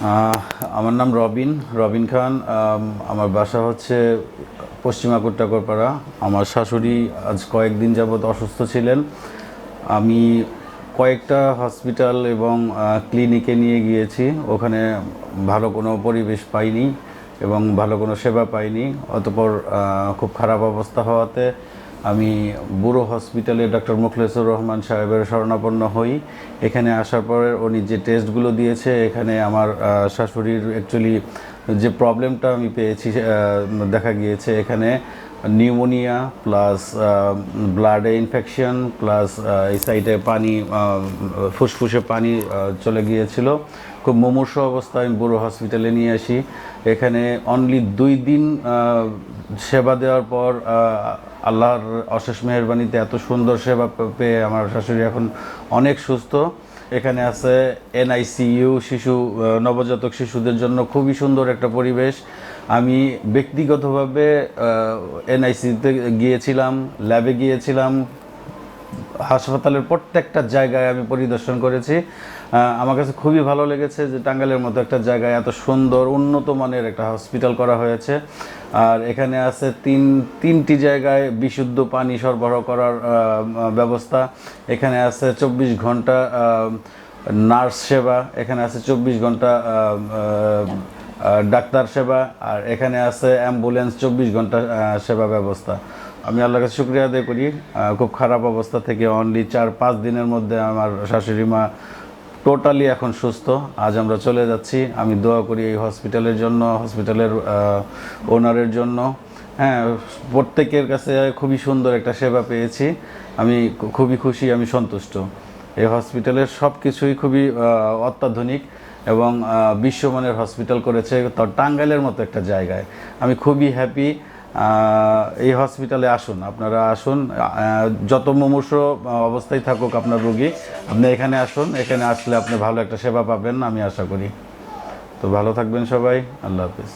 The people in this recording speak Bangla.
আমার নাম রবিন রবিন খান। আমার বাসা হচ্ছে পশ্চিমা কুট্টাকরপাড়া। আমার শাশুড়ি আজ কয়েকদিন যাবৎ অসুস্থ ছিলেন। আমি কয়েকটা হসপিটাল এবং ক্লিনিকে নিয়ে গিয়েছি। ওখানে ভালো কোনো পরিবেশ পাইনি এবং ভালো কোনো সেবা পাইনি। অতপর খুব খারাপ অবস্থা হওয়াতে আমি বুড়ো হসপিটালে ডক্টর মুখলেসুর রহমান সাহেবের শরণাপন্ন হই। এখানে আসার পরে উনি যে টেস্টগুলো দিয়েছে, এখানে আমার শাশুড়ির অ্যাকচুয়ালি যে প্রবলেমটা আমি পেয়েছি দেখা গিয়েছে এখানে নিউমোনিয়া প্লাস ব্লাডে ইনফেকশন প্লাস এই সাইডে পানি ফুসফুসে পানি চলে গিয়েছিল। খুব মুমূর্ষ অবস্থায় আমি বুড়ো হসপিটালে নিয়ে আসি। এখানে অনলি দুই দিন সেবা দেওয়ার পর আল্লাহর অশেষ মেহরবানিতে এত সুন্দর সেবা পেয়ে আমার শাশুড়ি এখন অনেক সুস্থ। এখানে আছে এনআইসিইউ শিশু নবজাতক শিশুদের জন্য খুবই সুন্দর একটা পরিবেশ। আমি ব্যক্তিগতভাবে এনআইসিতে গিয়েছিলাম, ল্যাবে গিয়েছিলাম হাসপাতালের প্রত্যেকটা জায়গায় আমি পরিদর্শন করেছি। আমার কাছে খুবই ভালো লেগেছে যে টাঙ্গাইলের মতো একটা জায়গায় এত সুন্দর, উন্নত মানের একটা হসপিটাল করা হয়েছে। আর এখানে আছে তিন, তিনটি জায়গায় বিশুদ্ধ পানি সরবরাহ করার ব্যবস্থা। এখানে আছে চব্বিশ ঘণ্টা নার্স সেবা, এখানে আছে চব্বিশ ঘণ্টা ডাক্তার সেবা, আর এখানে আছে অ্যাম্বুলেন্স, চব্বিশ ঘণ্টা সেবা ব্যবস্থা। আমি আল্লাহর কাছে শুক্রিয়া আদায় করি। খুব খারাপ অবস্থা থেকে অনলি চার, পাঁচ দিনের মধ্যে আমার শাশুড়ি মা টোটালি এখন সুস্থ। আজ আমরা চলে যাচ্ছি। আমি দোয়া করি এই হসপিটালের জন্য হসপিটালের ওনারের জন্য। হ্যাঁ প্রত্যেকের কাছে খুবই সুন্দর একটা সেবা পেয়েছি। আমি খুবই খুশি, আমি সন্তুষ্ট। এই হসপিটালের সব কিছুই খুবই অত্যাধুনিক এবং বিশ্বমানের হসপিটাল করেছে। তাও টাঙ্গাইলের মতো একটা জায়গায়। আমি খুবই হ্যাপি এই হসপিটালে আসুন, আপনারা আসুন যত মুমূর্ষ অবস্থায় থাকুক আপনার রুগী, আপনি এখানে আসুন, এখানে আসলে আপনি ভালো একটা সেবা পাবেন, আমি আশা করি। তো ভালো থাকবেন সবাই, আল্লাহ হাফিজ।